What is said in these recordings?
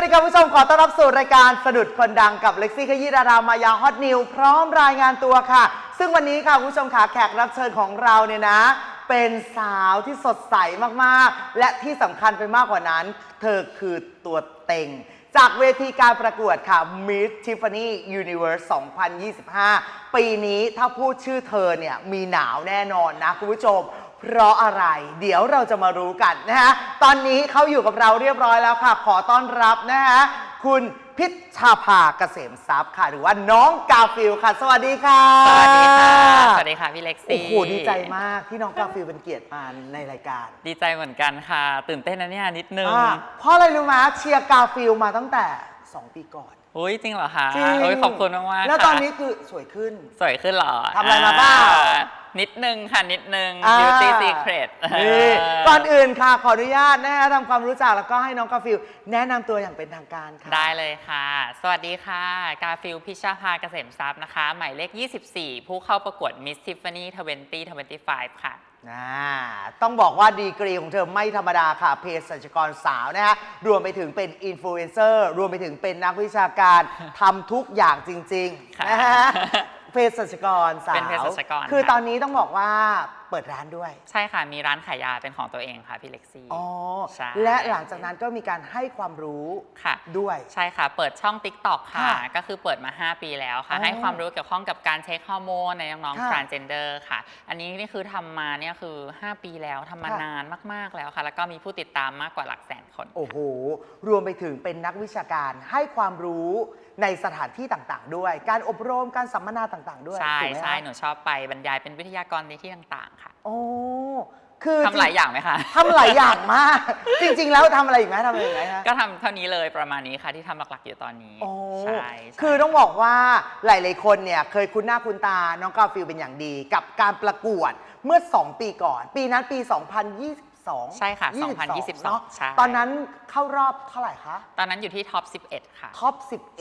วัสดีครับผู้ชมขอต้อนรับสู่รายการสะดุดคนดังกับเล็กซี่ขยี้ดารามายาฮอตนิวพร้อมรายงานตัวค่ะ ซึ่งวันนี้ค่ะผู้ชมขาแขกรับเชิญของเราเนี่ยนะ เป็นสาวที่สดใสมากๆ และที่สำคัญไปมากกว่านั้น เธอคือตัวเต็ง จากเวทีการประกวดค่ะ Miss Tiffany Universe 2025 ปีนี้ถ้าพูดชื่อเธอเนี่ยมีหนาวแน่นอนนะคุณผู้ชม เพราะอะไร เดี๋ยวเราจะมารู้กันนะฮะ ตอนนี้เขาอยู่กับเราเรียบร้อยแล้วค่ะ ขอต้อนรับนะฮะ คุณพิชชาภาเกษมทรัพย์ค่ะ หรือว่าน้องกาฟิลค่ะ สวัสดีค่ะ สวัสดีค่ะ สวัสดีค่ะพี่เล็กโอ้ซี่โห ดีใจมากที่น้องกาฟิลเป็นเกียรติมาในรายการ ดีใจเหมือนกันค่ะ ตื่นเต้นนะเนี่ยนิดนึง อ่าเพราะอะไรรู้ไหมเชียร์กาฟิลมาตั้งแต่ 2 ปีก่อน อุ้ยจริงเหรอคะจริง โอ้ยขอบคุณมากๆแล้วค่ะตอนนี้คือสวยขึ้น สวยขึ้นเหรอทำอะไรมาบ้างนิดนึงค่ะ นิดนึง อ่า beauty secret นี่ก่อนอื่นค่ะ ขออนุญาตนะฮะทำความรู้จักแล้วก็ให้น้องกาฟิลแนะนำตัวอย่างเป็นทางการค่ะ ได้เลยค่ะ สวัสดีค่ะ กาฟิลพิชชาภาเกษมทรัพย์นะคะ หมายเลข 24 ผู้เข้าประกวด Miss Tiffany 2025 ค่ะ อ่าต้องบอกว่าดีกรีของเธอไม่ธรรมดาค่ะเภสัชกรสาวนะฮะรวมไปถึงเป็นอินฟลูเอนเซอร์รวมไปถึงเป็นนักวิชาการทำทุกอย่างจริงค่ะๆนะฮะเภสัชกรสาวเป็นเภสัชกร คือค่ะตอนนี้ต้องบอกว่า เปิดร้านด้วย ใช่ค่ะมีร้านขายยาเป็นของตัวเองค่ะพี่เล็กซี่ อ๋อ ใช่ และหลังจากนั้นก็มีการให้ความรู้ค่ะ ด้วย ใช่ค่ะ เปิดช่อง TikTok ค่ะ ค่ะก็คือเปิดมา 5 ปีแล้วค่ะ อ๋อให้ความรู้เกี่ยวข้องกับการเช็คฮอร์โมนในน้องค่ะๆ transgender ค่ะ อันนี้นี่คือทำมาเนี่ยคือ 5 ปีแล้วทำมาค่ะ นานมากๆแล้วค่ะ แล้วก็มีผู้ติดตามมากกว่าหลักแสนคน โอ้โห รวมไปถึงเป็นนักวิชาการให้ความรู้ในสถานที่ต่างๆ ด้วย การอบรมการสัมมนาต่างๆ ด้วยใช่ถูกไหมใช่คะหนูชอบไปบรรยายเป็นวิทยากรในที่ต่างๆค่ะ โอ้คือทำหลายอย่างไหมคะ ทำหลายอย่างมาก จริง ๆ แล้วทำอะไรอีกไหมทำอะไรอีกไหมฮะ ก็ทำเท่านี้เลยประมาณนี้ค่ะที่ทำหลักๆอยู่ตอนนี้ โอ้ใช่ใช่ คือต้องบอกว่าหลาย ๆ คนเนี่ยเคยคุ้นหน้าคุ้นตา น้องกาฟิลเป็นอย่างดี กับการประกวดเมื่อ 2 ปีก่อน ปีนั้นปี 2022ใช่ค่ะ22เนอะ2022ใช่ ตอนนั้นเข้ารอบเท่าไหร่คะ ตอนนั้นอยู่ที่ท็อป 11 ค่ะ ท็อป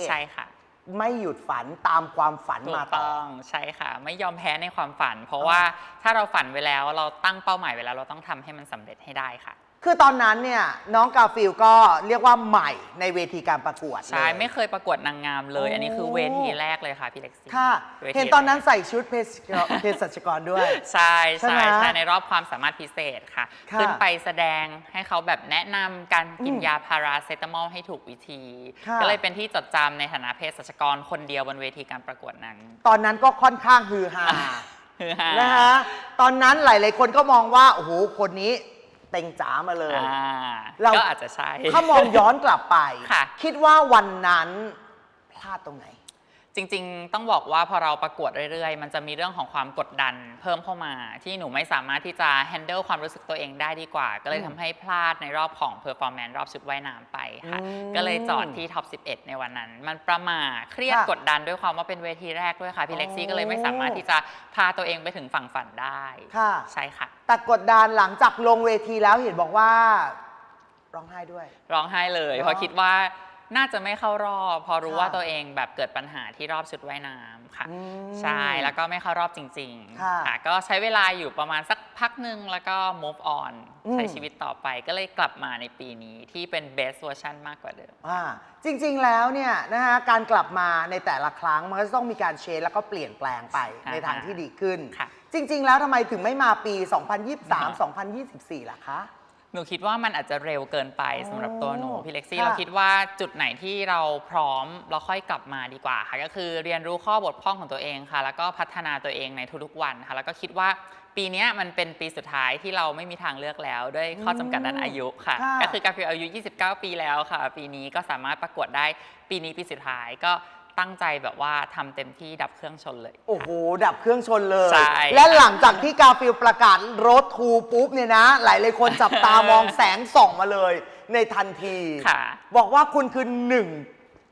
ใช่ค่ะ11 ไม่หยุดฝันตามความฝันถูมากต่อ ต้องใช่ค่ะ ไม่ยอมแพ้ในความฝัน เพราะว่าถ้าเราฝันไว้แล้วเราตั้งเป้าหมายไว้แล้วเราต้องทำให้มันสำเร็จให้ได้ค่ะคือตอนนั้นเนี่ยน้องกาฟิลก็เรียกว่าใหม่ในเวทีการประกวดใช่เลย ไม่เคยประกวดนางงามเลยโอ้อันนี้คือเวทีแรกเลยค่ะพี่เล็กซี่ ค่ะวที เห็นตอนนั้นแรกใส่ชุดเภสัชกรเภสัชกรด้วย ใช่ใช่ใช่ไหมใช่ในรอบความสามารถพิเศษค่ะ ค่ะขึ้นไปแสดงให้เขาแบบแนะนำการกินอืมยาพาราเซตามอลให้ถูกวิธี ค่ะ ก็เลยเป็นที่จดจำในฐานะเภสัชกรคนเดียวบนเวทีการประกวดนั้นตอนนั้นก็ค่อนข้างฮือฮาฮือฮา นะฮะ ตอนนั้นหลาย ๆ คนก็มองว่า โอ้โห คนนี้ เต็งจ๋ามาเลย อ่าเรา ก็อาจจะใช่ ถ้ามองย้อนกลับไป ค่ะ คิดว่าวันนั้นพลาดตรงไหน จริงๆ ต้องบอกว่าพอเราประกวดเรื่อยๆ มันจะมีเรื่องของความกดดันเพิ่มเข้ามา ที่หนูไม่สามารถที่จะ handle ความรู้สึกตัวเองได้ดีกว่า ก็เลยอืมทำให้พลาดในรอบของ performance รอบชุดว่ายน้ำไปค่ะ อืมก็เลยจอดที่ top 11 ในวันนั้น มันประหมาเครียดค่ะกดดันด้วยความว่าเป็นเวทีแรกด้วยค่ะพี่เล็กซี่อ๋อก็เลยไม่สามารถที่จะพาตัวเองไปถึงฝั่งฝันได้ค่ะ ใช่ค่ะ แต่กดดันหลังจากลงเวทีแล้วเห็นบอกว่า ร้องไห้ด้วย ร้องไห้เลยเหรอเพราะคิดว่า น่าจะไม่เข้ารอบ พอรู้ค่ะว่าตัวเองแบบเกิดปัญหาที่รอบชุดว่ายน้ำค่ะ อืม ใช่แล้วก็ไม่เข้ารอบจริงค่ะๆค่ะก็ใช้เวลาอยู่ประมาณสักพักหนึ่งแล้วก็ move on อืม ใช้ชีวิตต่อไปก็เลยกลับมาในปีนี้ที่เป็น best version มากกว่าเดิม อ่าจริงๆ แล้วเนี่ยนะฮะการกลับมาในแต่ละครั้งมันก็จะต้องมีการเชนแล้วก็เปลี่ยนแปลงไปอ่าในทางที่ดีขึ้น ค่ะ จริง ๆ แล้วทำไมถึงไม่มาปี 2023 2024 ล่ะคะ หนูคิดว่ามันอาจจะเร็วเกินไปอ๋อสำหรับตัวหนูพี่เล็กซี่ค่ะเราคิดว่าจุดไหนที่เราพร้อมเราค่อยกลับมาดีกว่าค่ะ ก็คือเรียนรู้ข้อบกพร่องของตัวเองค่ะ แล้วก็พัฒนาตัวเองในทุกๆวันค่ะ แล้วก็คิดว่าปีเนี้ยมันเป็นปีสุดท้ายที่เราไม่มีทางเลือกแล้วด้วยข้อจำกัดด้านอายุค่ะค่ะก็คือกาฟิลอายุ 29 ปีแล้วค่ะ ปีนี้ก็สามารถประกวดได้ปีนี้ปีสุดท้ายก็ ตั้งใจแบบว่าทำเต็มที่ดับเครื่องชนเลย โอ้โห ดับเครื่องชนเลย ใช่และหลังจากที่กาฟิลประกาศรถทูปุ๊บเนี่ยนะ หลายเลยคนจับตามองแสงส่องมาเลย ในทันทีค่ะ บอกว่าคุณคือหนึ่ง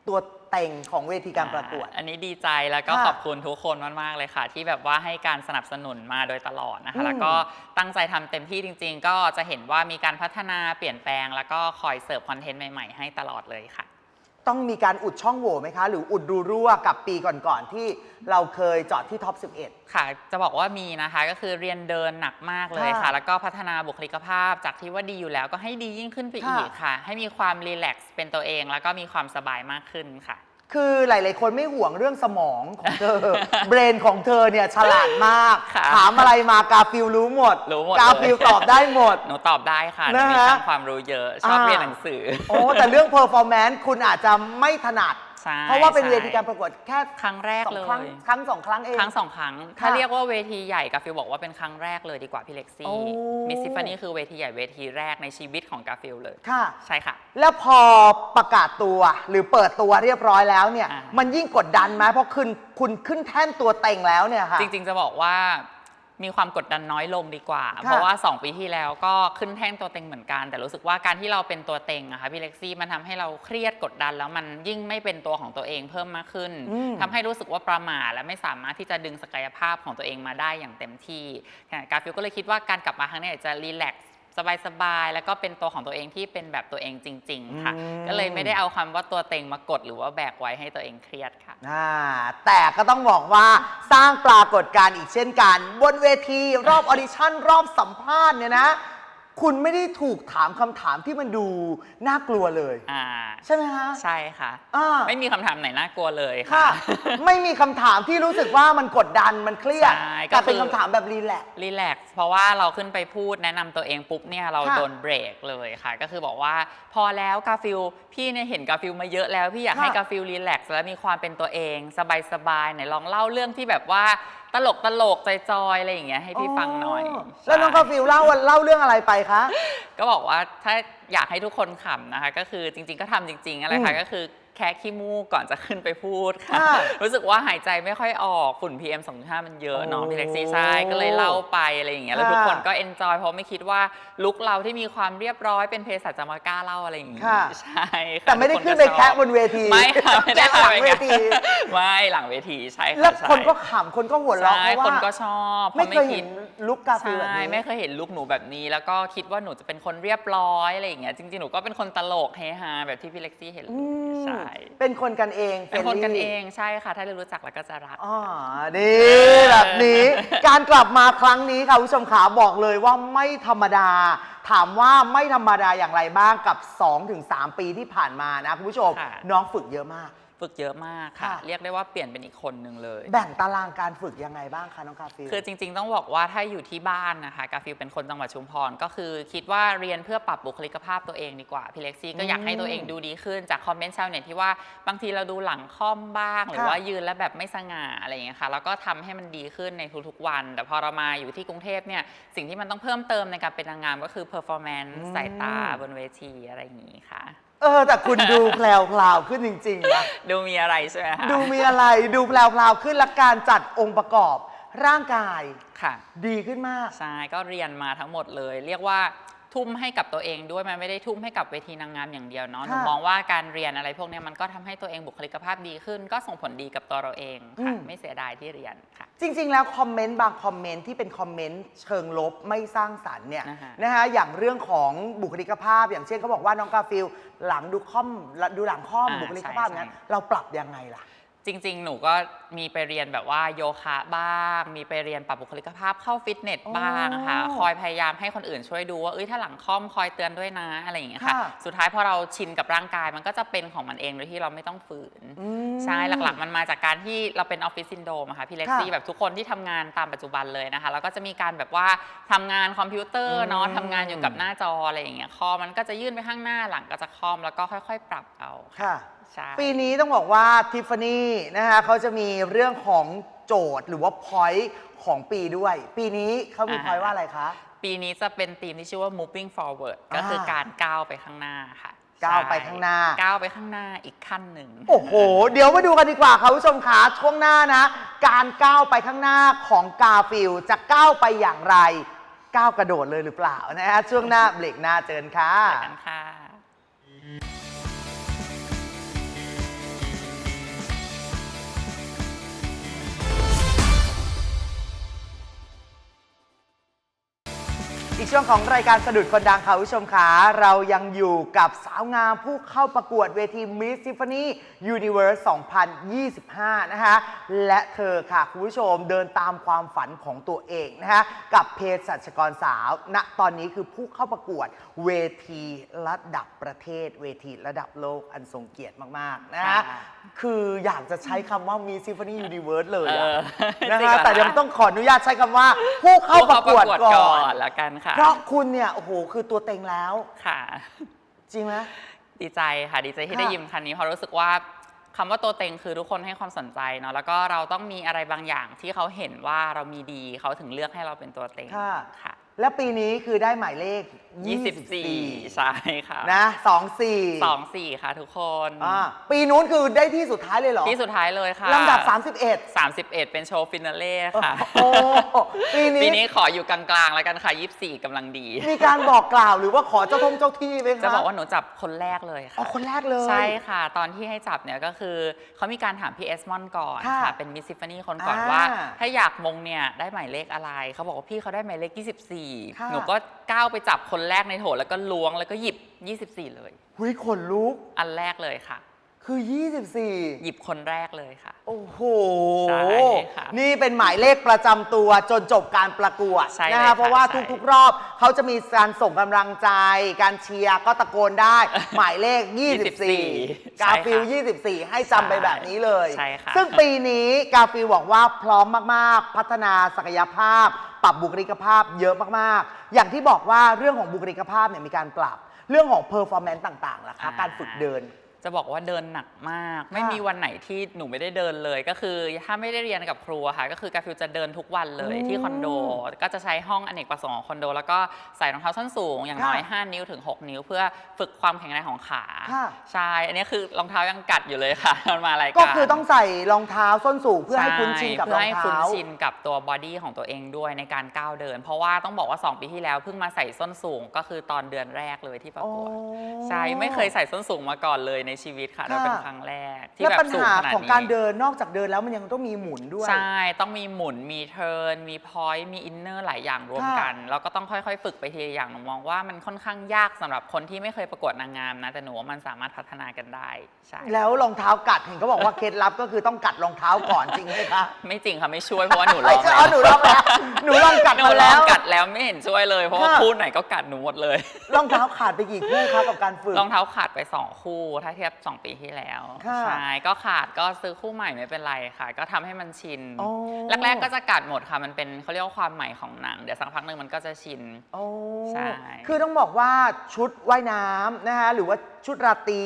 ตัวเต็งของเวทีการประกวดอันนี้ดีใจแล้วก็ค่ะขอบคุณทุกคนมาก ๆ เลยค่ะ ที่แบบว่าให้การสนับสนุนมาโดยตลอดนะอืคะ มแล้วก็ตั้งใจทำเต็มที่จริง ๆ ก็จะเห็นว่ามีการพัฒนาเปลี่ยนแปลง แล้วก็คอยเสิร์ฟคอนเทนต์ใหม่ ๆ ให้ตลอดเลยค่ะ ต้องมีการอุดช่องโหว่ไหมคะ หรืออุดรูรั่วกับปีก่อนๆที่เราเคยจอดที่ท็อป 11 ค่ะ จะบอกว่ามีนะคะก็คือเรียนเดินหนักมากเลยค่ะ ค่ะแล้วก็พัฒนาบุคลิกภาพจากที่ว่าดีอยู่แล้วก็ให้ดียิ่งขึ้นไปค่ะ อีกค่ะ ให้มีความรีแลกซ์เป็นตัวเอง แล้วก็มีความสบายมากขึ้นค่ะ คือหลาย ๆ คนไม่ห่วงเรื่องสมองของเธอ เบรนของเธอเนี่ยฉลาดมาก ค่ะถามอะไรมากาฟิลรู้หมด รู้หมดกาเลยฟิลตอบได้หมด หนูตอบได้ค่ะหนูนะมีฮะทั้งความรู้เยอะ ชอบอ่า เรียนหนังสือ โอ้แต่เรื่องเพอร์ฟอร์แมนซ์คุณอาจจะไม่ถนัด ใช่เพราะว่าเป็นใช่เวทีการประกวดแค่ครั้งแรกสองเลครั้งยครั้งสองครั้งเอง ครั้งสองครั้ง ถ้าเรียกว่าเวทีใหญ่กาฟิลบอกว่าเป็นครั้งแรกเลยดีกว่าพี่เล็กโอ้ ซี่มิสซิฟานี่คือเวทีใหญ่เวทีแรกในชีวิตของกาฟิลเลย ค่ะ ใช่ค่ะ แล้วพอประกาศตัวหรือเปิดตัวเรียบร้อยแล้วเนี่ย อ่ามั มันยิ่งกดดันไหมเพราะคุณคุณขึ้นแท่นตัวเต็งแล้วเนี่ยค่ะ จริงๆจะบอกว่า มีความกดดันน้อยลงดีกว่าค่ะเพราะว่า 2 ปีที่แล้วก็ขึ้นแท่งตัวเต็งเหมือนกัน แต่รู้สึกว่าการที่เราเป็นตัวเต็งอะค่ะพี่เล็กซี่มันทำให้เราเครียดกดดัน แล้วมันยิ่งไม่เป็นตัวของตัวเองเพิ่มมากขึ้นอืมทำให้รู้สึกว่าประหม่าและไม่สามารถที่จะดึงศักยภาพของตัวเองมาได้อย่างเต็มที่ค่ะกาฟิลก็เลยคิดว่าการกลับมาครั้งนี้จะรีแลกซ์ สบายๆ แล้วก็เป็นตัวของตัวเองที่เป็นแบบตัวเองจริง ๆ ค่ะ อืม ก็เลยไม่ได้เอาคำว่าตัวเต็งมากด หรือว่าแบกไว้ให้ตัวเองเครียดค่ะ อ่าแต่ก็ต้องบอกว่าสร้างปรากฏการณ์อีกเช่นกัน บนเวทีรอบออดิชั่นรอบสัมภาษณ์เนี่ยนะ คุณไม่ได้ถูกถามคำถามที่มันดูน่ากลัวเลย อ่า ใช่ไหมฮะ ใช่ค่ะ อ่า ไม่มีคำถามไหนน่ากลัวเลยค่ะ ค่ะ ไม่มีคำถามที่รู้สึกว่ามันกดดันมันเครียดใช่ก็แต่เป็นคือ คำถามแบบรีแลกซ์ รีแลกซ์เพราะว่าเราขึ้นไปพูดแนะนำตัวเองปุ๊บเนี่ยเราค่ะโดนเบรกเลยค่ะ ก็คือบอกว่าพอแล้วกาฟิลพี่เนี่ยเห็นกาฟิลมาเยอะแล้ว พี่อยากค่ะให้กาฟิลรีแลกซ์และมีความเป็นตัวเอง สบายๆไหนลองเล่าเรื่องที่แบบว่าต ลกตลกๆจอยๆอะไรอย่างเงี้ยให้พี่ฟังหน่อยแล้วน้องใช่กาฟิลเล่าเล่าเรื่องอะไรไปคะ ก็บอกว่าถ้าอยากให้ทุกคนขำนะคะ ก็คือจริง ๆ ก็ทำจริงๆอะไรอืค่ะมก็คือ แค่ขี้มูกก่อนจะขึ้นไปพูดค่ะ ค่ะรู้สึกว่าหายใจไม่ค่อยออกฝุ่น PM 2.5 มันเยอะเนาะโอ้พี่เล็กซี่ใช่ก็เลยเล่าไปอะไรอย่างเงี้ยแล้วค่ะทุกคนก็เอนจอยเพราะไม่คิดว่าลุกเราที่มีความเรียบร้อยเป็นเภสัชจะมากล้าเล่าอะไรอย่างงี้ค่ะ ใช่ค่ะแต่ไม่ได้ทุกขึ้นก็ไปชอบแคะบนเวทีไม่ค่ะไม่ได้แคะหลังเวที ไม่หลังเวทีใช่ค่ะแล้วใช่คนก็ขำคนก็หัวเราะใช่เพราะคนก็ว่าชอบพราะไม่เคยเห็นลุกกาฟิลแบบใช่นี้ ไม่เคยเห็นลุคหนูแบบนี้ แล้วก็คิดว่าหนูจะเป็นคนเรียบร้อยอะไรอย่างเงี้ยจริงๆ หนูก็เป็นคนตลกเฮฮาแบบที่พี่เล็กซี่เห็นเลอืยม ใช่เป็นคนกันเองเป็นคนกัน friendly เองใช่ค่ะ ถ้าได้รู้จักแล้วก็จะรักอ๋อดีแบบนี้ การกลับมาครั้งนี้ค่ะคุณผู้ชมขาบอกเลยว่าไม่ธรรมดา ถามว่าไม่ธรรมดาอย่างไรบ้างกับ 2-3 ปีที่ผ่านมานะคุณผู้ชมค่ะน้องฝึกเยอะมาก ฝึกเยอะมากค่ะ ค่ะ เรียกได้ว่าเปลี่ยนเป็นอีกคนหนึ่งเลย แบ่งตารางการฝึกยังไงบ้างคะน้องกาฟิล คือจริงๆ ต้องบอกว่าถ้าอยู่ที่บ้านนะคะกาฟิลเป็นคนจังหวัดชุมพร ก็คือคิดว่าเรียนเพื่อปรับบุคลิกภาพตัวเองดีกว่าพี่เล็กซี่ก็อยากให้ตัวเองดูดีขึ้นจากคอมเมนต์ชาวเน็ตที่ว่าบางทีเราดูหลังค่อมบ้าง หรือค่ะว่ายืนแล้วแบบไม่สง่าอะไรอย่างเงี้ยค่ะแล้วก็ทำให้มันดีขึ้นในทุกๆวัน แต่พอเรามาอยู่ที่กรุงเทพเนี่ยสิ่งที่มันต้องเพิ่มเติมในการเป็นนางงามก็คือ performance อืม สายตาบนเวทีอะไรอย่างงี้ค่ะ เออ แต่คุณดูแพลวๆขึ้นจริงๆนะ ดูมีอะไรใช่ไหมคะดูมีอะไรดูแพลวๆขึ้นและการจัดองค์ประกอบร่างกายค่ะดีขึ้นมาก ใช่ก็เรียนมาทั้งหมดเลย เรียกว่าทุ่มให้กับตัวเองด้วยมันไม่ได้ทุ่มให้กับเวทีนางงามอย่างเดียวเนาะหนูค่ะ มองว่าการเรียนอะไรพวกเนี้ยมันก็ทำให้ตัวเองบุคลิกภาพดีขึ้น ก็ส่งผลดีกับตัวเราเองค่ะอืมไม่เสียดายที่เรียนค่ะ จริง ๆ แล้วคอมเมนต์บางคอมเมนต์ที่เป็นคอมเมนต์เชิงลบไม่สร้างสรรค์เนี่ยนะฮะ นะฮะอย่างเรื่องของบุคลิกภาพ อย่างเช่นเขาบอกว่าน้องกาฟิลหลังดูคอมดูหลังคอมอ่าบุคลิกภาพใช่นั้นใช่เราปรับยังไงล่ะ จริง ๆ หนูก็มีไปเรียนแบบว่าโยคะบ้าง มีไปเรียนปรับบุคลิกภาพเข้าฟิตเนสบ้างค่ะอ๋อคอยพยายามให้คนอื่นช่วยดูว่า เอ้ย ถ้าหลังคอมคอยเตือนด้วยนะ อะไรอย่างเงี้ยค่ะ ค่ะสุดท้ายพอเราชินกับร่างกายมันก็จะเป็นของมันเองโดยที่เราไม่ต้องฝืนอืมใช่ หลักๆ มันมาจากการที่เราเป็นออฟฟิศซินโดมอะค่ะ พี่เล็กซี่ค่ะแบบทุกคนที่ทำงานตามปัจจุบันเลยนะคะ แล้วก็จะมีการแบบว่าทำงานคอมพิวเตอร์เนาะอืม ทำงานอยู่กับหน้าจออะไรอย่างเงี้ย คอมันก็จะยื่นไปข้างหน้าหลังก็จะคอมแล้วก็ค่อย ๆ ปรับเอา ค่ะค่ะ ใช่ ปีนี้ต้องบอกว่าทิฟฟานี่นะคะเขาจะมีเรื่องของโจทย์หรือว่าพอยต์ของปีด้วย ปีนี้เขามีอ่า พอยต์ว่าอะไรคะ ปีนี้จะเป็นธีมที่ชื่อว่า moving forward ก็คือการก้าวไปข้างหน้าค่ะก้าวไปใช่ข้างหน้า ก้าวไปข้างหน้าอีกขั้นหนึ่ง โอ้โห เดี๋ยวมาดูกันดีกว่าค่ะคุณผู้ชมขาช่วงหน้านะ การก้าวไปข้างหน้าของกาฟิลจะก้าวไปอย่างไร ก้าวกระโดดเลยหรือเปล่านะฮะช่วงหน้าเบรกหน้าเจอกันค่ะเจอกันค่ะ อีกช่วงของรายการสะดุดคนดังค่ะคุณผู้ชมคะเรายังอยู่กับสาวงามผู้เข้าประกวดเวที Miss Tiffany Universe 2025 นะคะและเธอค่ะ คุณผู้ชมเดินตามความฝันของตัวเองนะคะกับเพศสัชกรสาวณตอนนี้คือผู้เข้าประกวดเวทีระดับประเทศ เวทีระดับโลกอันทรงเกียรติมากๆนะคะค่ะคืออยากจะใช้คำว่า Miss Tiffany Universe เลยเออะอนะจริงคะเหรอ แต่ยังต้องขออนุญาตใช้คำว่าผู้เข้าประกวดก่อนแล้วกันค่ะเพราะคุณเนี่ยโอ้โหคือตัวเต็งแล้ว ค่ะ จริงไหม ดีใจค่ะดีใจที่ค่ะ ได้ยินคันนี้เพราะรู้สึกว่าคำว่าตัวเต็งคือทุกคนให้ความสนใจเนาะแล้วก็เราต้องมีอะไรบางอย่างที่เขาเห็นว่าเรามีดีเขาถึงเลือกให้เราเป็นตัวเต็งค่ะ ค่ะ และปีนี้คือได้หมายเลข 24 ใช่ค่ะนะสองสี่สองสี่ค่ะทุกคนอ่าปีนู้นคือได้ที่สุดท้ายเลยเหรอ ที่สุดท้ายเลยค่ะลำดับ 31 31 เป็นโชว์ฟินาเล่ค่ะ โอ้ปีนี้ปีนี้ขออยู่กลางๆ แล้วกันค่ะ 24กำลังดี มีการบอกกล่าวหรือว่าขอเจ้าทงเจ้าที่ไหมคะจะบอกว่าหนูจับคนแรกเลยอ๋อค่ะคนแรกเลย ใช่ค่ะ ตอนที่ให้จับเนี่ยก็คือเขามีการถามพี่เอสมอนก่อนค่ะค่ะเป็นมิสซิฟานี่คนก่อนอ่าว่า ถ้าอยากมงเนี่ยได้หมายเลขอะไรเขาบอกว่าพี่เขาได้หมายเลขค่ะ 24 หนูก็ก้าวไปจับคนแรกในโถแล้วก็ล้วงแล้วก็หยิบ 24 เลย หุยขนลุก อันแรกเลยค่ะ คือ 24 หยิบคนแรกเลยค่ะ โอ้โห ใช่ค่ะนี่เป็นหมายเลขประจำตัวจนจบการประกวดใช่เลยนะค่ะคะเพราะว่าใช่ทุกๆรอบเขาจะมีการส่งกำลังใจ การเชียร์ก็ตะโกนได้ หมายเลข 24กาฟิล24 ให้จำไปแบบนี้เลย ใช่ค่ะซึ่งปีนี้กาฟิลบอกว่าพร้อมมากๆ พัฒนาศักยภาพ ปรับบุคลิกภาพเยอะมากๆ อย่างที่บอกว่าเรื่องของบุคลิกภาพเนี่ยมีการปรับ เรื่องของเพอร์ฟอร์แมนซ์ต่างๆล่ะคะการฝึกเดิน จะบอกว่าเดินหนักมาก ไม่มีวันไหนที่หนูไม่ได้เดินเลย ก็คือถ้าไม่ได้เรียนกับครูอะค่ะ ก็คือกาฟิวจะเดินทุกวันเลยอืมที่คอนโด ก็จะใช้ห้องอเนกประสงค์ของคอนโด แล้วก็ใส่รองเท้าส้นสูงอย่างน้อยค่ะ5นิ้วถึง 6 นิ้ว เพื่อฝึกความแข็งแรงของขาค่ะใช่ อันนี้คือรองเท้ายังกัดอยู่เลยค่ะมันมารายการก็คือต้องใส่รองเท้าส้นสูงเพื่อให้คุ้นชินกับเพื่รอองให้เท้าคุ้นชินกับตัวบอดี้ของตัวเองด้วยในการก้าวเดิน เพราะว่าต้องบอกว่า 2 ปีที่แล้วเพิ่งมาใส่ส้นสูงก็คือตอนเดือนแรกเลยที่ประกวดอ๋อใช่ไม่เคยใส่ส้นสูงมาก่อนเลยในชีวิตค่ะค่ะ เราเป็นครั้งแรก ที่แล้วแบบปัญสูงหาขนาดของนี้การเดินนอกจากเดินแล้วมันยังต้องมีหมุนด้วย ใช่ ต้องมีหมุนมีเทิร์นมีพอยต์มีอินเนอร์หลายอย่างรวมค่ะกัน แล้วก็ต้องค่อยๆ ฝึกไปทีละอย่างหนูมองว่ามันค่อนข้างยากสำหรับคนที่ไม่เคยประกวดนางงามนะแต่หนูว่ามันสามารถพัฒนากันได้ใช่ แล้วรองเท้ากัดเห็นเขาบอกว่าเคล็ดลับก็คือต้องกัดรองเท้าก่อนจริงไหมคะไม่จริงค่ะไม่ช่วยเพราะว่าหนูลไม่องใช่แล้อ๋วอหนูลองแล้วหนูลองกัดหนูมาลแล้องว กัดแล้วไม่เห็นช่วยเลยเพราะว่าค่ะ คู่ไหนก็กัดหนูหมดเลย รองเท้าขาดไปกี่คู่คะกับการฝึก รองเท้าขาดไป2คู่ถ้าเทียบ 2 ปีที่แล้วค่ะใช่ก็ขาดก็ซื้อคู่ใหม่ไม่เป็นไรค่ะ ก็ทำให้มันชินโอ้แรกๆก็จะกัดหมดค่ะมันเป็นเขาเรียกว่าความใหม่ของหนัง เดี๋ยวสักพักหนึ่งมันก็จะชิน โอ้ใช่ คือต้องบอกว่าชุดว่ายน้ำนะคะหรือว่าชุดราตรี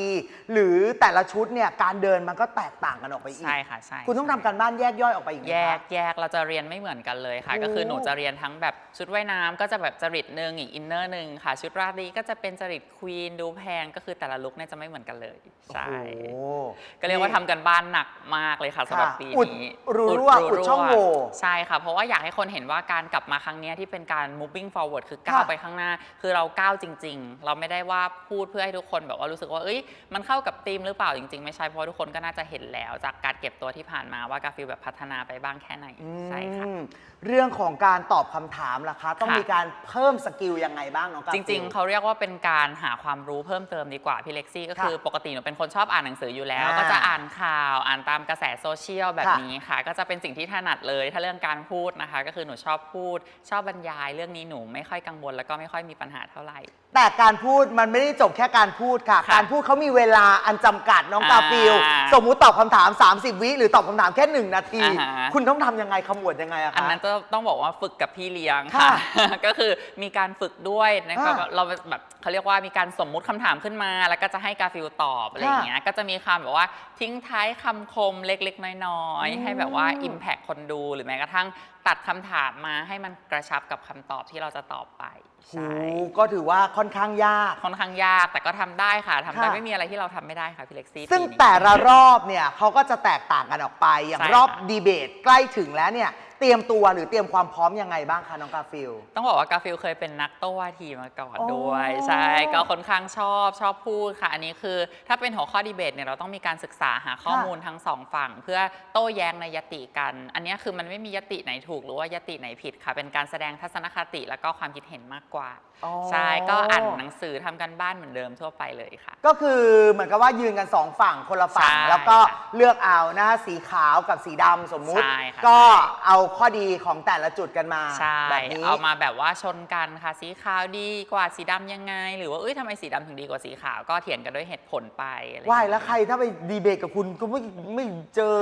หรือแต่ละชุดเนี่ยการเดินมันก็แตกต่างกันออกไปอีก ใช่ค่ะใช่คุณต้องทำการบ้านแยกย่อยออกไปอีกไหมแยคะ กแยกเราจะเรียนไม่เหมือนกันเลยค่ะ โอ้ ก็คือหนูจะเรียนทั้งแบบชุดว่ายน้ำก็จะแบบจริตหนึ่งอีกอินเนอร์หนึ่งค่ะ ชุดราตรีก็จะเป็นจริตควีนดูแพงก็คือแต่ละลุคเนี่ยจะไม่เหมือนกันเลยใช่โอ้โห ก็เรียกว่าทำกันบ้านหนักมากเลยค่ะสำหรับค่ะปีอุดนี้รูรั่วอุดช่องโหว่ใช่ค่ะ เพราะว่าอยากให้คนเห็นว่าการกลับมาครั้งเนี้ยที่เป็นการ moving forward คือก้าวค่ะ ไปข้างหน้า คือเราก้าวจริง ๆ เราไม่ได้ว่าพูดเพื่อให้ทุกคนแบบว่ารู้สึกว่าเอ้ยมันเข้ากับธีมหรือเปล่าจริง ๆ ไม่ใช่เพราะว่าทุกคนก็น่าจะเห็นแล้วจากการเก็บตัวที่ผ่านมาว่ากาฟิลแบบพัฒนาไปบ้างแค่ไหนใช่ค่ะ อืมเรื่องของการตอบคำถามล่ะคะ ต้องค่ะ มีการเพิ่มสกิลยังไงบ้างน้องกาจฟิล ริง ๆ เขาเรียกว่าเป็นการหาความรู้เพิ่มเติมดีกว่าพี่เล็กซี่ก็คือค่ะปกติหนูเป็นคนชอบอ่านหนังสืออยู่แล้ว อ่าก็จะอ่านข่าวอ่านตามกระแสโซเชียลแบบค่ะนี้ค่ะ ก็จะเป็นสิ่งที่ถนัดเลย ถ้าเรื่องการพูดนะคะ ก็คือหนูชอบพูด ชอบบรรยาย เรื่องนี้หนูไม่ค่อยกังวลแล้วก็ไม่ค่อยมีปัญหาเท่าไหร่ แต่การพูดมันไม่ได้จบแค่การพูดค่ะ ค่ะการพูดเขามีเวลาอันจำกัดน้องอ่ากาฟิลสมมุติตอบคำถาม 30 วิหรือตอบคำถามแค่ 1 นาที อ่าฮะ คุณต้องทำยังไงขมวดยังไงอะคะ อันนั้นจะต้องบอกว่าฝึกกับพี่เลี้ยงค่ะค่ะ ก็คือมีการฝึกด้วยนะครับอ่าเราแบบเขาเรียกว่ามีการสมมุติคำถามขึ้นมา แล้วก็จะให้กาฟิลตอบอะไรอย่างเงี้ยก็จะมีคำแบบว่าทิ้งท้ายคำคมเล็กๆ น้อยอืม ๆ ให้แบบว่า Impact คนดูหรือแม้กระทั่งตัดคำถามมาให้มันกระชับกับคำตอบที่เราจะตอบไปโอ้ ใช่ก็ถือว่าค่อนข้างยาก ค่อนข้างยากแต่ก็ทำได้ค่ะทำได้ค่ะ ไม่มีอะไรที่เราทำไม่ได้ค่ะพี่เล็กซี่ซึ่งปีนี้ แต่ละรอบเนี่ยเขาก็จะแตกต่างกันออกไป อย่างใช่รอบค่ะ ดีเบตใกล้ถึงแล้วเนี่ย เตรียมตัวหรือเตรียมความพร้อมยังไงบ้างคะน้องกาฟิล ต้องบอกว่ากาฟิลเคยเป็นนักโต้วาทีมาก่อนอ๋อด้วยใช่ ก็ค่อนข้างชอบชอบพูดค่ะ อันนี้คือ ถ้าเป็นหัวข้อดีเบตเนี่ยเราต้องมีการศึกษาหาข้อมูลทั้งสองฝั่ง เพื่อโต้แย้งในยติกัน อันนี้คือมันไม่มียติไหนถูกหรือว่ายติไหนผิดค่ะ เป็นการแสดงทัศนคติแล้วก็ความคิดเห็นมากกว่า อ๋อใช่ ก็อ่านหนังสือทำกันบ้านเหมือนเดิมทั่วไปเลยค่ะ ก็คือเหมือนกับว่ายืนกันสองฝั่งคนละฝั่ง ใช่แล้วก็ค่ะเลือกเอานะฮะสีขาวกับสีดำสมมุติ ใช่ค่ะก็เอาข้อดีของแต่ละจุดกันมาใช่ แบบนี้ เอามาแบบว่าชนกันค่ะ สีขาวดีกว่าสีดำยังไง หรือว่าเอ้ยทำไมสีดำถึงดีกว่าสีขาวก็เถียงกันด้วยเหตุผลไปอะไรว่ายองเงี้แล้วใครถ้าไปดีเบตกับคุณก็ไม่ไม่เจอ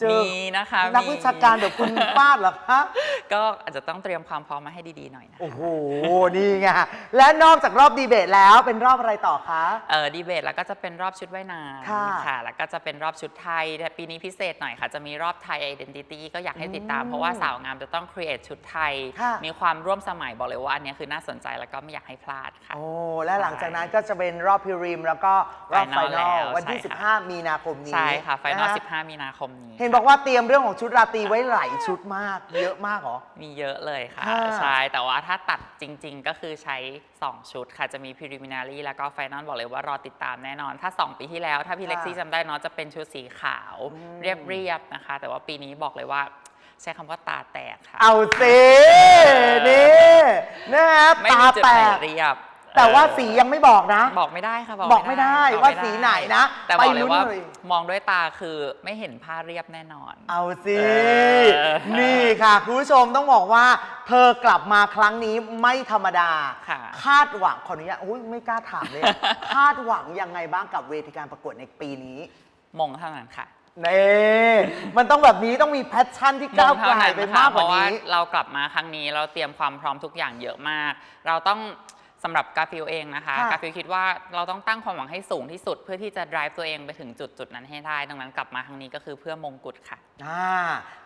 เจอมีนะคะนักมีวิชาการแบบคุณฟาดเหรอคะก็อาจจะต้องเตรียมความพร้อมมาให้ดีๆหน่อยนะโอ้โห นี่ไง และนอกจากรอบดีเบตแล้วเป็นรอบอะไรต่อคะ เออดีเบตแล้วก็จะเป็นรอบชุดว่ายน้ค่ะำค่ะ แล้วก็จะเป็นรอบชุดไทยแต่ปีนี้พิเศษหน่อยค่ะ จะมีรอบไทย Identity ก็อยากให้ติดตาม อืมเพราะว่าสาวงามจะต้อง create ชุดไทย ค่ะ มีความร่วมสมัยบอกเลยว่าอันเนี้ยคือน่าสนใจแล้วก็ไม่อยากให้พลาดค่ะ โอ้และหลังจากนั้นก็จะเป็นรอบพิริมแล้วก็รอบไฟ Final นอลแล้ววันที่ ใช่ค่ะ 15 มีนาคมนี้ใช่ค่ะ ไฟนอลฮ15 มีนาคมนี้ เห็นบอกว่าเตรียมเรื่องของชุดราตรีไว้หลายชุดมาก เยอะมากเหรอ มีเยอะเลยค่ะ ค่ะ ใช่ แต่ว่าถ้าตัดจริง ๆ ก็คือใช้ 2 ชุดค่ะ จะมี preliminary แล้วก็ final บอกเลยว่ารอติดตามแน่นอน ถ้า 2 ปีที่แล้ว ถ้าพี่เล็กซี่จำได้เนาะจะเป็นชุดสีขาวอืมเรียบๆนะคะ แต่ว่าปีนี้บอกเลยว่า ใช้คำว่าตาแตกค่ะ เอาสินี่นะฮะไม่ตามีจุดแตไหนก เรียบ แต่ว่าเออสียังไม่บอกนะ บอกไม่ได้ค่ะบอกไม่ได้บอกว่าสีไหนนะแต่บอกไปเลลุ้ยนว่าเลยมองด้วยตาคือไม่เห็นผ้าเรียบแน่นอน เอาสิเออนี่ค่ะคุณผู้ชมต้องบอกว่า เธอกลับมาครั้งนี้ไม่ธรรมดาค่ะคาดหวังขออนุญาตอุ้ยไม่กล้าถามเลยอะคาดหวังยังไงบ้างกับเวทีการประกวดในปีนี้ มงเท่านั้นค่ะเน่มันต้องแบบนี้ต้องมีแพชชั่นที่ก้าวไกลไปมากกว่าเพระนี้เรากลับมาครั้งนี้เราเตรียมความพร้อมทุกอย่างเยอะมาก เราต้อง สำหรับกาฟิลเองนะคะค่ะ กาฟิลคิดว่าเราต้องตั้งความหวังให้สูงที่สุด เพื่อที่จะ drive ตัวเองไปถึงจุดจุดๆนั้นให้ได้ ดังนั้นกลับมาครั้งนี้ก็คือเพื่อมงกุฎค่ะ อ่า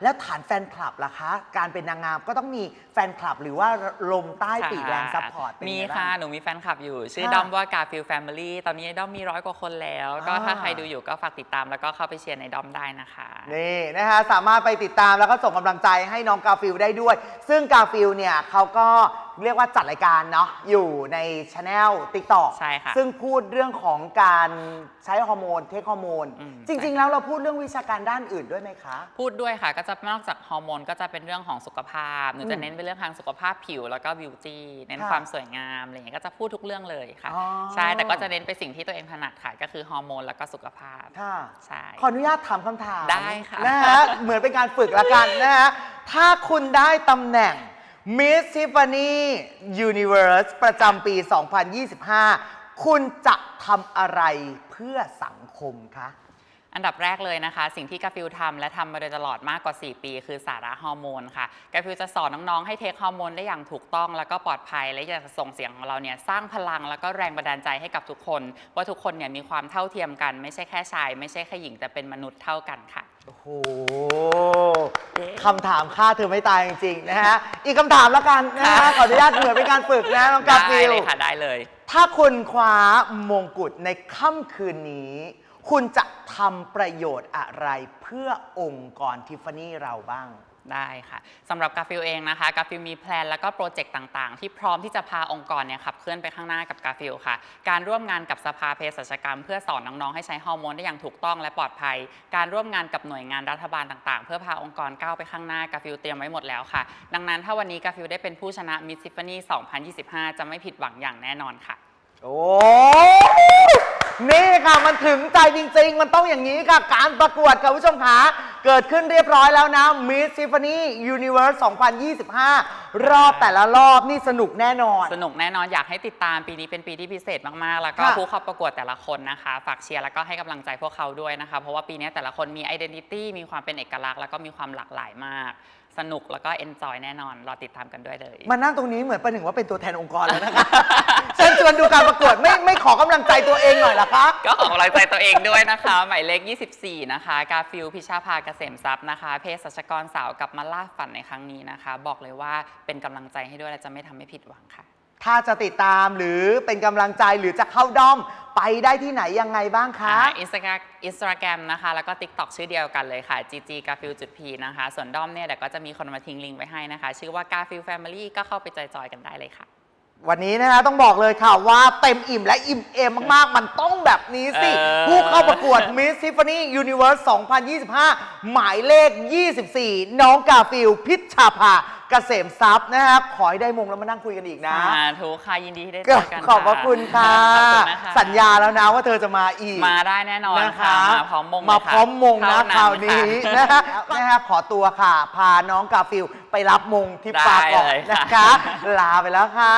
แล้วฐานแฟนคลับล่ะคะ การเป็นนางงามก็ต้องมีแฟนคลับหรือว่าลมใต้ปีกแรงซัพพอร์ตเป็นมีไงบ้าง ค่ะ หนูมีแฟนคลับอยู่ ชื่อค่ะด้อมว่ากาฟิลแฟมิลี่ตอนนี้ด้อมมีร้อยกว่าคนแล้ว ก็อ่า ถ้าใครดูอยู่ก็ฝากติดตามแล้วก็เข้าไปเชียร์ในด้อมได้นะคะ นี่นะคะสามารถไปติดตามแล้วก็ส่งกำลังใจให้น้องกาฟิลได้ด้วย ซึ่งกาฟิลเนี่ยเขาก็เรียกว่าจัดรายการเนาะอยู่ในช anel TikTok ใช่ค่ะซึ่งพูดเรื่องของการใช้ฮอร์โมน เทคฮอร์โมน อืมจริง ๆ แล้วเราพูดเรื่องวิชาการด้านอื่นด้วยไหมคะ พูดด้วยค่ะ ก็จะนอกจากฮอร์โมนก็จะเป็นเรื่องของสุขภาพหนูจะอืมเน้นเป็นเรื่องทางสุขภาพผิวแล้วก็บิวตี้เน้นค่ะความสวยงามอะไรอย่างเงี้ยก็จะพูดทุกเรื่องเลยค่ะ อ๋อ ใช่แต่ก็จะเน้นไปสิ่งที่ตัวเองถนัดค่ะก็คือฮอร์โมนแล้วก็สุขภาพค่ะ ใช่ ขออนุญาตถามคำถามได้ค่ะ นะฮะ เหมือนเป็นการฝึกละกันนะฮะ ถ้าคุณได้ตำแหน่ง มิสชิฟานียูนิเวอร์สประจำปี 2025 คุณจะทำอะไรเพื่อสังคมคะ อันดับแรกเลยนะคะ สิ่งที่กาฟิลทำและทำมาโดยตลอดมากกว่า 4 ปี คือสาระฮอร์โมนค่ะกาฟิลจะสอนน้องๆให้เทคฮอร์โมนได้อย่างถูกต้องแล้วก็ปลอดภัย และอยากจะส่งเสียงของเราเนี่ยสร้างพลังแล้วก็แรงบันดาลใจให้กับทุกคน ว่าทุกคนเนี่ยมีความเท่าเทียมกัน ไม่ใช่แค่ชาย ไม่ใช่แค่หญิงแต่เป็นมนุษย์เท่ากันค่ะ โอ้โหคำถามฆ่าเธอไม่ตายจริงๆนะฮะ อีกคำถามแล้วกันนะฮะค่ะขออนุญาตเหมือนเป็นการฝึกนะน้องกาได้ฟิลเลยค่ะได้เลย ถ้าคุณคว้ามงกุฎในค่ำคืนนี้ คุณจะทำประโยชน์อะไรเพื่อองค์กรทิฟฟานี่เราบ้าง ได้ค่ะสำหรับกาฟิลเองนะคะกาฟิลมีแพลนแล้วก็โปรเจกต์ต่างๆ ที่พร้อมที่จะพาองค์กรเนี่ยขับเคลื่อนไปข้างหน้ากับกาฟิลค่ะ การร่วมงานกับสภาเภสัชกรรม เพื่อสอนน้องๆให้ใช้ฮอร์โมนได้อย่างถูกต้องและปลอดภัย การร่วมงานกับหน่วยงานรัฐบาลต่างๆ เพื่อพาองค์กรก้าวไปข้างหน้ากาฟิลเตรียมไว้หมดแล้วค่ะ ดังนั้นถ้าวันนี้กาฟิลได้เป็นผู้ชนะมิสซิฟ a นี่2025 จะไม่ผิดหวังอย่างแน่นอนค่ะ โอ้ นี่ค่ะมันถึงใจจริงๆ มันต้องอย่างนี้ค่ะ การประกวดค่ะคุณผู้ชมขา เกิดขึ้นเรียบร้อยแล้วนะ Miss Tiffany Universe 2025 รอบแต่ละรอบนี่สนุกแน่นอน สนุกแน่นอนอยากให้ติดตามปีนี้เป็นปีที่พิเศษมากๆ แล้วก็ค่ะ ผู้เข้าประกวดแต่ละคนนะคะ ฝากเชียร์แล้วก็ให้กำลังใจพวกเขาด้วยนะคะ เพราะว่าปีนี้แต่ละคนมี identity มีความเป็นเอกลักษณ์แล้วก็มีความหลากหลายมาก สนุกแล้วก็ enjoy แน่นอน รอติดตามกันด้วยเลย มานั่งตรงนี้เหมือนประหนึ่งว่าเป็นตัวแทนองค์กรแล้วนะคะเชิญชวนดูการประกวดไม่ไม่ขอกำลังใจตัวเองหน่อยเหรอคะ ก็ขอกำลังใจตัวเองด้วยนะคะ หมายเลข 24 นะคะ กาฟิลพิชาภาเกษมทรัพย์นะคะเภสัชกรสาวกลับมาล่าฝันในครั้งนี้นะคะ บอกเลยว่าเป็นกำลังใจให้ด้วยและจะไม่ทำให้ผิดหวังค่ะ ถ้าจะติดตามหรือเป็นกำลังใจหรือจะเข้าด้อม ไปได้ที่ไหนยังไงบ้างคะ อินสตาแกรมอินสตาแกรมนะคะ แล้วก็ TikTok ชื่อเดียวกันเลยค่ะ gg garfield จุด p นะคะ ส่วนด้อมเนี่ยเดี๋ยวก็จะมีคนมาทิ้งลิงก์ไว้ให้นะคะ ชื่อว่า garfield family ก็เข้าไปจอยๆกันได้เลยค่ะ วันนี้นะคะต้องบอกเลยค่ะว่าเต็มอิ่มและอิ่มเอมมากๆ มันต้องแบบนี้สิ เออ ผู้เข้าประกวด Miss Tiffany Universe 2025 หมายเลข 24 น้องกาฟิลพิชชาภา เกษมทรัพย์นะครับขอให้ได้มงแล้วมานั่งคุยกันอีกนะ อ่าถูกค่ะยินดีที่ได้เจอกันขอบคุณค่ะคะสัญญาแล้วนะว่าเธอจะมาอีกมาได้แน่นอนนะค่ะมาพร้อมมงมาพร้อมมงนะคราวนี้นะฮะนะฮะขอตัวค่ะ พาน้องกาฟิลไปรับมงที่ปาก่อนนะคะคะ ลาไปแล้วค่ะ